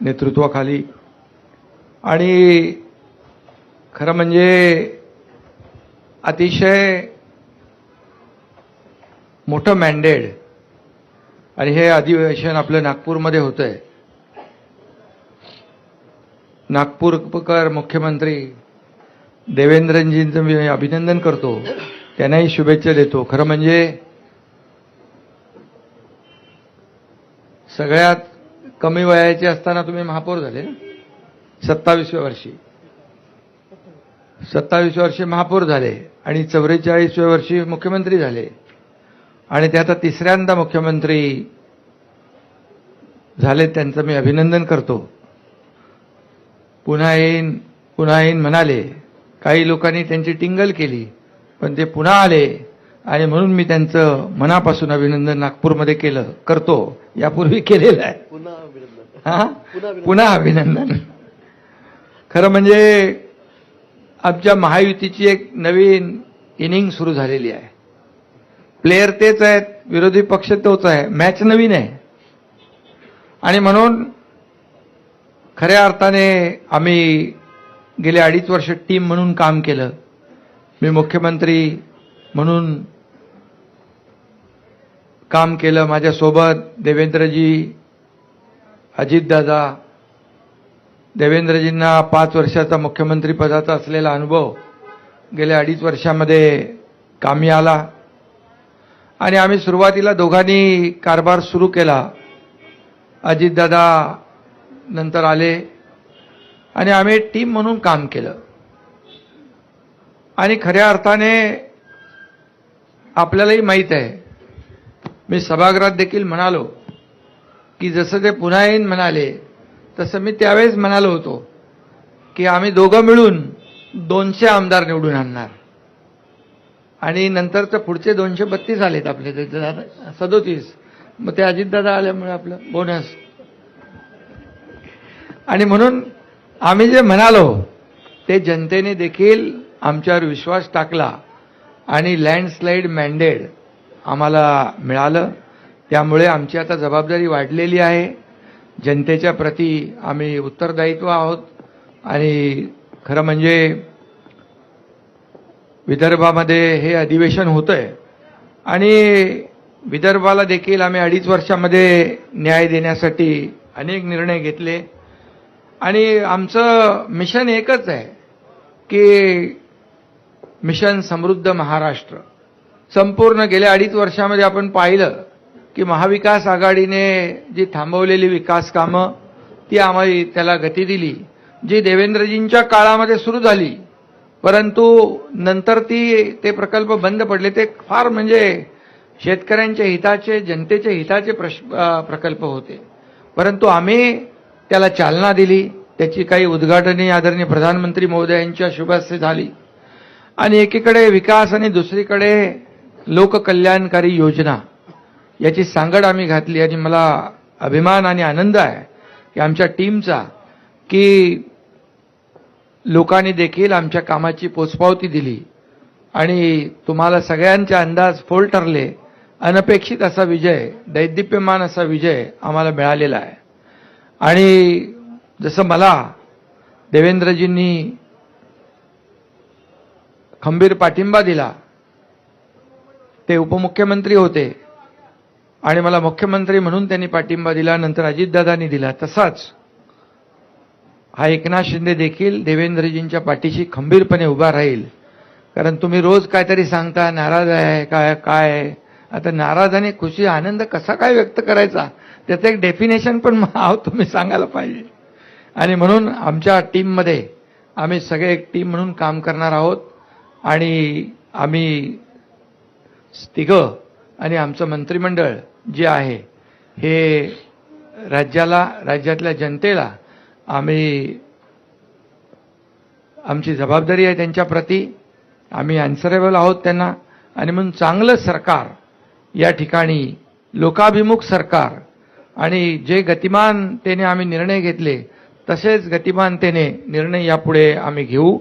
नेतृत्वाखाली. आणि खरं म्हणजे अतिशय मोठं मॅन्डेड आणि हे अधिवेशन आपलं नागपूरमध्ये होतं आहे नागपूरकर मुख्यमंत्री देवेंद्रजींचं मी अभिनंदन करतो. त्यांनाही शुभेच्छा देतो. खरं म्हणजे सगळ्यात कमी वयाचे असताना तुम्ही महापौर झाले ना? सत्तावीसव्या वर्षी. सत्तावीसव्या वर्षी महापौर झाले आणि चौवेचाळीसव्या वर्षी मुख्यमंत्री झाले. आणि ते आता तिसऱ्यांदा मुख्यमंत्री झाले त्यांचं मी अभिनंदन करतो. पुन्हा येईन पुन्हा येईन म्हणाले. काही लोकांनी त्यांची टिंगल केली पण ते पुन्हा आले. आणि म्हणून मी त्यांचं मनापासून अभिनंदन नागपूरमध्ये केलं करतो. यापूर्वी केलेलं आहे. पुन्हा अभिनंदन. हा. पुन्हा खरं म्हणजे आमच्या महायुतीची एक नवीन इनिंग सुरू झालेली आहे. प्लेयर तेच आहेत विरोधी पक्ष तोच आहे मॅच नवीन आहे. आणि म्हणून खऱ्या अर्थाने आम्ही गेले अडीच वर्ष टीम म्हणून काम केलं. मी मुख्यमंत्री म्हणून काम केलं माझ्यासोबत देवेंद्रजी अजितदादा. देवेंद्रजींना पाच वर्षाचा मुख्यमंत्रीपदाचा असलेला अनुभव गेल्या अडीच वर्षामध्ये कामी आला. आणि आम्ही सुरुवातीला दोघांनी कारभार सुरू केला. अजितदादा नंतर आले. आणि आम्ही टीम म्हणून काम केलं. आणि खऱ्या अर्थाने आपल्यालाही माहीत आहे मी सभागृहात देखील म्हणालो की जसं ते पुन्हा येईन म्हणाले तसं मी त्यावेळेस म्हणालो होतो की आम्ही दोघं मिळून दोनशे आमदार निवडून आणणार. आणि नंतर तर पुढचे दोनशे बत्तीस आलेत आपले ते सदोतीस. मग ते अजितदादा आल्यामुळे आपलं बोनस आणि म्हणून आम्ही जे म्हणालो ते जनतेने देखील आमच्यावर विश्वास टाकला आणि लँडस्लाईड मॅन्डेड आम्हाला मिळालं. त्यामुळे आमची आता जबाबदारी वाढलेली आहे. जनतेच्या प्रती आम्ही उत्तरदायित्व आहोत. आणि खरं म्हणजे विदर्भामध्ये हे अधिवेशन होतं आहे आणि विदर्भाला देखील आम्ही अडीच वर्षामध्ये न्याय देण्यासाठी अनेक निर्णय घेतले. आणि आमचं मिशन एकच आहे की मिशन समृद्ध महाराष्ट्र. संपूर्ण गेल्या अडीच वर्षामध्ये आपण पाहिलं की महाविकास आघाडीने जी थांबवलेली विकास कामं ती आम्हाला त्याला गती दिली जी देवेंद्रजींच्या काळामध्ये सुरू झाली. परंतु नंतर ती ते प्रकल्प बंद पडले. ते फार म्हणजे शेतकऱ्यांच्या हिताचे जनतेच्या हिताचे प्रश प्रकल्प होते. परंतु आम्ही त्याला चालना दिली. त्याची काही उद्घाटने आदरणीय प्रधानमंत्री महोदयांच्या शुभहस्ते झाली. आणि एकीकडे विकास आणि दुसरीकडे लोककल्याणकारी योजना याची सांगड आम्ही घातली आणि मला अभिमान आणि आनंद आहे की आमच्या टीमचा की लोकांनी देखील आमच्या कामाची पोचपावती दिली आणि तुम्हाला सगळ्यांचे अंदाज फोल ठरले अनपेक्षित असा विजय दैदिप्यमान असा विजय आम्हाला मिळालेला आहे. आणि जसं मला देवेंद्रजींनी खंबीर पाठिंबा दिला ते उपमुख्यमंत्री होते. आणि मला मुख्यमंत्री म्हणून त्यांनी पाठिंबा दिला नंतर अजितदादांनी दिला. तसाच हा एकनाथ शिंदे देखील देवेंद्रजींच्या पाठीशी खंबीरपणे उभा राहील. कारण तुम्ही रोज काहीतरी सांगता नाराज आहे काय काय आहे. आता नाराज आणि खुशी आनंद कसा काय व्यक्त करायचा? त्याचं एक डेफिनेशन पण आहो तुम्ही सांगायला पाहिजे. आणि म्हणून आमच्या टीममध्ये आम्ही सगळे एक टीम म्हणून काम करणार आहोत. आणि आम्ही तिघं आणि आमचं मंत्रिमंडळ जे आहे हे राज्याला राज्यातल्या जनतेला आम्ही आमची जबाबदारी आहे त्यांच्याप्रती आम्ही अनसरेबल आहोत त्यांना. आणि म्हणून चांगलं सरकार या ठिकाणी लोकाभिमुख सरकार आणि जे गतिमानतेने आम्ही निर्णय घेतले तसेच गतिमानतेने निर्णय यापुढे आम्ही घेऊ.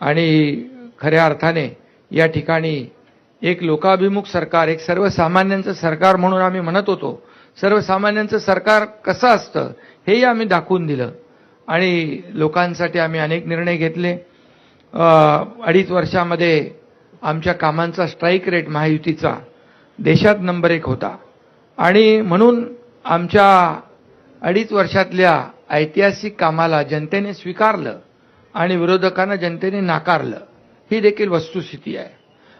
आणि खऱ्या अर्थाने या ठिकाणी एक लोकाभिमुख सरकार एक सर्वसामान्यांचं सरकार म्हणून आम्ही म्हणत होतो. सर्वसामान्यांचं सरकार कसं असतं हेही आम्ही दाखवून दिलं. आणि लोकांसाठी आम्ही अनेक निर्णय घेतले. अडीच वर्षामध्ये आमच्या कामांचा स्ट्राईक रेट महायुतीचा देशात नंबर एक होता. आणि म्हणून आमच्या अडीच वर्षातल्या ऐतिहासिक कामाला जनतेने स्वीकारलं आणि विरोधकांना जनतेने नाकारलं. ही देखील वस्तुस्थिती आहे.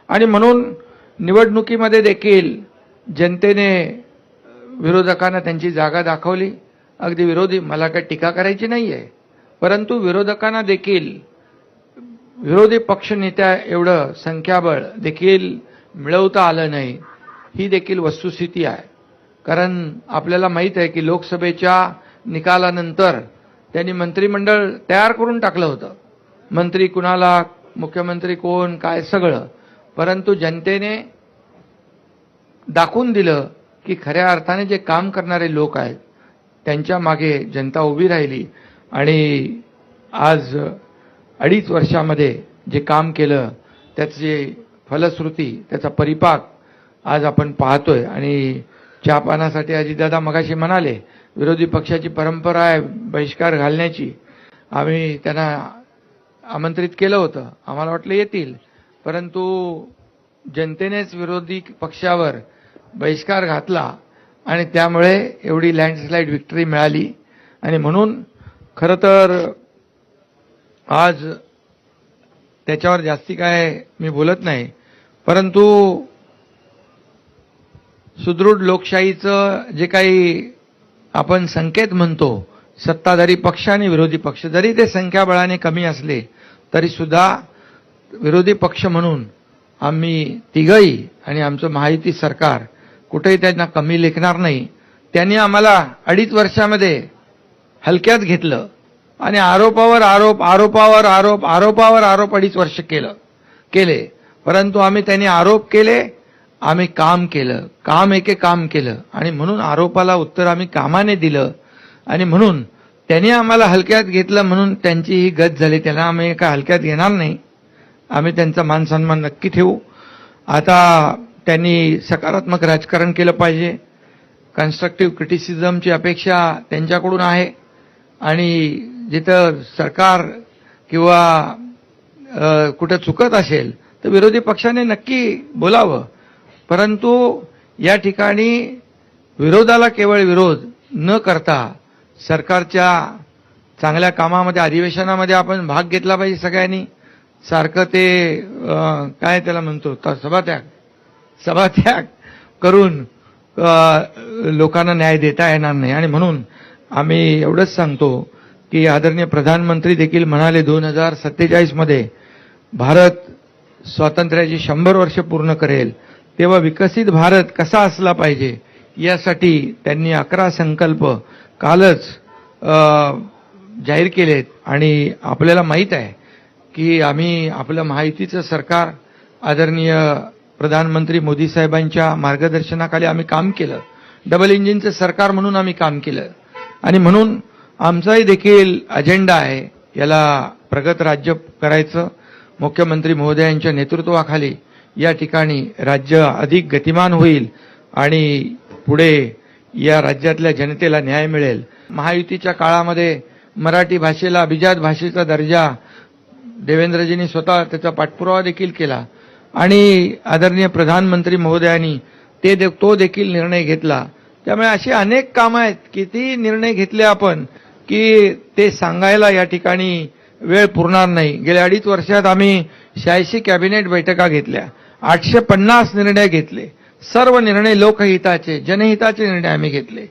आणि म्हणून निवडणुकीमध्ये देखील जनतेने विरोधकांना त्यांची जागा दाखवली. अगदी विरोधी मला काही टीका करायची नाही आहे परंतु विरोधकांना देखील विरोधी पक्षनेत्या एवढं संख्याबळ देखील मिळवता आलं नाही ही देखील वस्तुस्थिती आहे. कारण आपल्याला माहीत आहे की लोकसभेच्या निकालानंतर त्यांनी मंत्रिमंडळ तयार करून टाकलं होतं. मंत्री कुणाला मुख्यमंत्री कोण काय सगळं. परंतु जनतेने दाखवून दिलं की खऱ्या अर्थाने जे काम करणारे लोक आहेत त्यांच्या मागे जनता उभी राहिली. आणि आज अडीच वर्षामध्ये जे काम केलं त्याची फलश्रुती त्याचा परिपाक आज आपण पाहतोय. आणि चहापानासाठी अजितदादा मगाशी म्हणाले विरोधी पक्षाची परंपरा आहे बहिष्कार घालण्याची. आम्ही त्यांना आमंत्रित केलं होतं. आम्हाला वाटलं येतील. परंतु जनतेनेच विरोधी पक्षावर बहिष्कार घातला आणि त्यामुळे एवढी लँडस्लाईड विक्टरी मिळाली. आणि म्हणून खरं तर आज त्याच्यावर जास्ती काय मी बोलत नाही. परंतु सुदृढ लोकशाहीचं जे काही आपण संकेत म्हणतो सत्ताधारी पक्ष आणि विरोधी पक्ष जरी ते संख्याबळाने कमी असले तरी सुद्धा विरोधी पक्ष म्हणून आम्ही तिघही आणि आमचं महायुती सरकार कुठेही त्यांना कमी लेखणार नाही. त्यांनी आम्हाला अडीच वर्षामध्ये हलक्यात घेतलं आणि आरोपावर आरोप आरोपावर आरोप आरोपावर आरोप अडीच वर्ष केलं केले. परंतु आम्ही त्यांनी आरोप केले आम्ही काम केलं काम एके काम केलं. आणि म्हणून आरोपाला उत्तर आम्ही कामाने दिलं आणि म्हणून त्यांनी आम्हाला हलक्यात घेतलं म्हणून त्यांची ही गत झाली. त्यांना आम्ही एका हलक्यात घेणार नाही. आम्ही त्यांचा मान सन्मान नक्की ठेवू. आता त्यांनी सकारात्मक राजकारण केलं पाहिजे. कन्स्ट्रक्टिव्ह क्रिटिसिझमची अपेक्षा त्यांच्याकडून आहे. आणि जिथं सरकार किंवा कुठं चुकत असेल तर विरोधी पक्षाने नक्की बोलावं. परंतु या ठिकाणी विरोधाला केवळ विरोध न करता सरकारच्या चांगल्या कामामध्ये अधिवेशनामध्ये आपण भाग घेतला पाहिजे सगळ्यांनी. सारखं ते काय त्याला म्हणतो सभात्याग. सभात्याग करून लोकांना न्याय देता येणार नाही. आणि म्हणून आम्ही एवढंच सांगतो की आदरणीय प्रधानमंत्री देखील म्हणाले दोन हजार सत्तेचाळीसमध्ये भारत स्वातंत्र्याची शंभर वर्ष पूर्ण करेल. तेव्हा विकसित भारत कसा असला पाहिजे यासाठी त्यांनी अकरा संकल्प कालच जाहीर केलेत. आणि आपल्याला माहीत आहे की आम्ही आपलं माहितीचं सरकार आदरणीय प्रधानमंत्री मोदी साहेबांच्या मार्गदर्शनाखाली आम्ही काम केलं. डबल इंजिनचं सरकार म्हणून आम्ही काम केलं. आणि म्हणून आमचाही देखील अजेंडा आहे. याला प्रगत राज्य करायचं. मुख्यमंत्री महोदयांच्या नेतृत्वाखाली या ठिकाणी राज्य अधिक गतिमान होईल आणि पुढे या राज्यातल्या जनतेला न्याय मिळेल. महायुतीच्या काळामध्ये मराठी भाषेला अभिजात भाषेचा दर्जा देवेंद्रजींनी स्वतः त्याचा पाठपुरावा देखील केला. आणि आदरणीय प्रधानमंत्री महोदयांनी ते दे- तो देखील निर्णय घेतला. त्यामुळे अशी अनेक कामं आहेत किती निर्णय घेतले आपण की ते सांगायला या ठिकाणी वेळ पुरणार नाही. गेल्या अडीच वर्षात आम्ही शहाऐंशी कॅबिनेट बैठका घेतल्या. आठशे पन्नास निर्णय घेतले. सर्व निर्णय लोकहिताचे जनहिताचे निर्णय आम्ही घेतले.